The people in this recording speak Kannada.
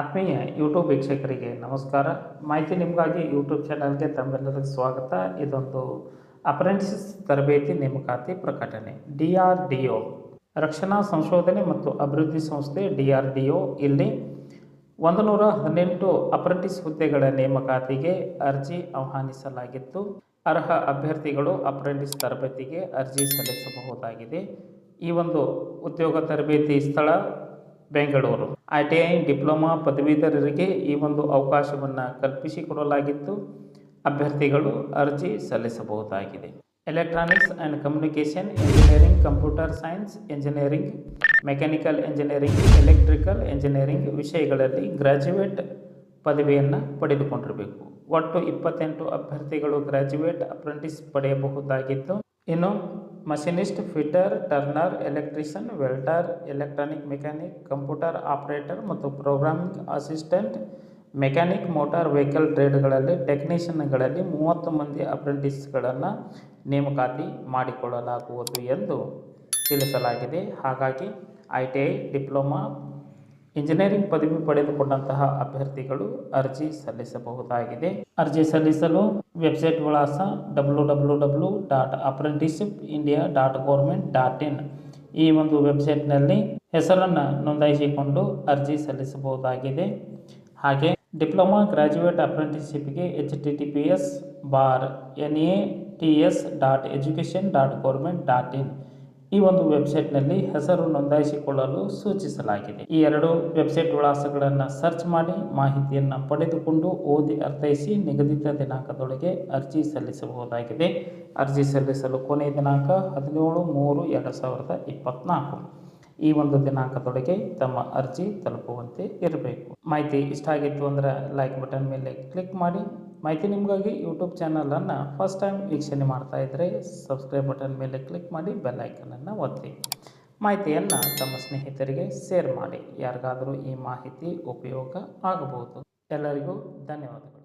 ಆತ್ಮೀಯ ಯೂಟ್ಯೂಬ್ ವೀಕ್ಷಕರಿಗೆ ನಮಸ್ಕಾರ. ಮಾಹಿತಿ ನಿಮಗಾಗಿ ಯೂಟ್ಯೂಬ್ ಚಾನಲ್ಗೆ ತಮ್ಮೆಲ್ಲರಿಗೂ ಸ್ವಾಗತ. ಇದೊಂದು ಅಪ್ರೆಂಟಿಸ್ ತರಬೇತಿ ನೇಮಕಾತಿ ಪ್ರಕಟಣೆ. ಡಿ ಆರ್ ಡಿ ಒ ರಕ್ಷಣಾ ಸಂಶೋಧನೆ ಮತ್ತು ಅಭಿವೃದ್ಧಿ ಸಂಸ್ಥೆ ಡಿ ಆರ್ ಡಿ ಒ ಇಲ್ಲಿ ಒಂದು ನೂರ ಹದಿನೆಂಟು ಅಪ್ರೆಂಟಿಸ್ ಹುದ್ದೆಗಳ ನೇಮಕಾತಿಗೆ ಅರ್ಜಿ ಆಹ್ವಾನಿಸಲಾಗಿತ್ತು. ಅರ್ಹ ಅಭ್ಯರ್ಥಿಗಳು ಅಪ್ರೆಂಟಿಸ್ ತರಬೇತಿಗೆ ಅರ್ಜಿ ಸಲ್ಲಿಸಬಹುದಾಗಿದೆ. ಈ ಒಂದು ಉದ್ಯೋಗ ತರಬೇತಿ ಸ್ಥಳ Bengaluru. I T I diploma ಪದವೀಧರರಿಗೆ ಈ ಒಂದು ಅವಕಾಶವನ್ನು ಕಲ್ಪಿಸಿಕೊಡಲಾಗಿದ್ದು ಅಭ್ಯರ್ಥಿಗಳು ಅರ್ಜಿ ಸಲ್ಲಿಸಬಹುದಾಗಿದೆ. Electronics and communication engineering, computer science engineering, mechanical engineering, electrical engineering ವಿಷಯಗಳಲ್ಲಿ ಗ್ರ್ಯಾಜುಯೇಟ್ ಪದವಿಯನ್ನು ಪಡೆದುಕೊಂಡಿರಬೇಕು. ಒಟ್ಟು ಇಪ್ಪತ್ತೆಂಟು ಅಭ್ಯರ್ಥಿಗಳು ಗ್ರ್ಯಾಜುಯೇಟ್ ಅಪ್ರೆಂಟಿಸ್ ಪಡೆಯಬಹುದಾಗಿತ್ತು. ಇನ್ನು machinist fitter turner electrician welder electronic mechanic computer operator ಮತ್ತು programming assistant mechanic motor vehicle ಟ್ರೇಡ್ಗಳಲ್ಲಿ ಟೆಕ್ನಿಷಿಯನ್ಗಳಲ್ಲಿ ಮೂವತ್ತು ಮಂದಿ ಅಪ್ರೆಂಟಿಸ್ಗಳನ್ನು ನೇಮಕಾತಿ ಮಾಡಿಕೊಳ್ಳಲಾಗುವುದು ಎಂದು ತಿಳಿಸಲಾಗಿದೆ. ಹಾಗಾಗಿ I T I diploma engineering ಪದವಿ ಪಡೆದುಕೊಂಡಂತಹ ಅಭ್ಯರ್ಥಿಗಳು ಅರ್ಜಿ ಸಲ್ಲಿಸಬಹುದಾಗಿದೆ. ಅರ್ಜಿ ಸಲ್ಲಿಸಲು ವೆಬ್ಸೈಟ್ ವಿಳಾಸ W W W dot apprenticeship India dot government dot in. ಈ ಒಂದು ವೆಬ್ಸೈಟ್ನಲ್ಲಿ ಹೆಸರನ್ನು ನೋಂದಾಯಿಸಿಕೊಂಡು ಅರ್ಜಿ ಸಲ್ಲಿಸಬಹುದಾಗಿದೆ. ಹಾಗೆ diploma graduate ಅಪ್ರೆಂಟಿಸ್ಶಿಪ್ಗೆ H T T P S bar N A T S dot education dot government dot in. ಈ ಒಂದು ವೆಬ್ಸೈಟ್ನಲ್ಲಿ ಹೆಸರು ನೋಂದಾಯಿಸಿಕೊಳ್ಳಲು ಸೂಚಿಸಲಾಗಿದೆ. ಈ ಎರಡು ವೆಬ್ಸೈಟ್ ವಿಳಾಸಗಳನ್ನು ಸರ್ಚ್ ಮಾಡಿ ಮಾಹಿತಿಯನ್ನು ಪಡೆದುಕೊಂಡು ಓದಿ ಅರ್ಥೈಸಿ ನಿಗದಿತ ದಿನಾಂಕದೊಳಗೆ ಅರ್ಜಿ ಸಲ್ಲಿಸಬಹುದಾಗಿದೆ. ಅರ್ಜಿ ಸಲ್ಲಿಸಲು ಕೊನೆಯ ದಿನಾಂಕ ಹದಿನೇಳು ಮೂರು ಎರಡು ಸಾವಿರದ ಇಪ್ಪತ್ತ್ನಾಲ್ಕು. ಈ ಒಂದು ದಿನಾಂಕದೊಳಗೆ ತಮ್ಮ ಅರ್ಜಿ ತಲುಪುವಂತೆ ಇರಬೇಕು. ಮಾಹಿತಿ ಇಷ್ಟ ಆಗಿತ್ತು ಅಂದರೆ ಲೈಕ್ ಬಟನ್ ಮೇಲೆ ಕ್ಲಿಕ್ ಮಾಡಿ. ಮಾಹಿತಿ ನಿಮಗಾಗಿ ಯೂಟ್ಯೂಬ್ ಚಾನಲನ್ನು ಫಸ್ಟ್ ಟೈಮ್ ವೀಕ್ಷಣೆ ಮಾಡ್ತಾ ಇದ್ದರೆ ಸಬ್ಸ್ಕ್ರೈಬ್ ಬಟನ್ ಮೇಲೆ ಕ್ಲಿಕ್ ಮಾಡಿ ಬೆಲ್ ಐಕನನ್ನು ಒತ್ತಿ. ಮಾಹಿತಿಯನ್ನು ತಮ್ಮ ಸ್ನೇಹಿತರಿಗೆ ಶೇರ್ ಮಾಡಿ. ಯಾರಿಗಾದರೂ ಈ ಮಾಹಿತಿ ಉಪಯೋಗ ಆಗಬಹುದು. ಎಲ್ಲರಿಗೂ ಧನ್ಯವಾದಗಳು.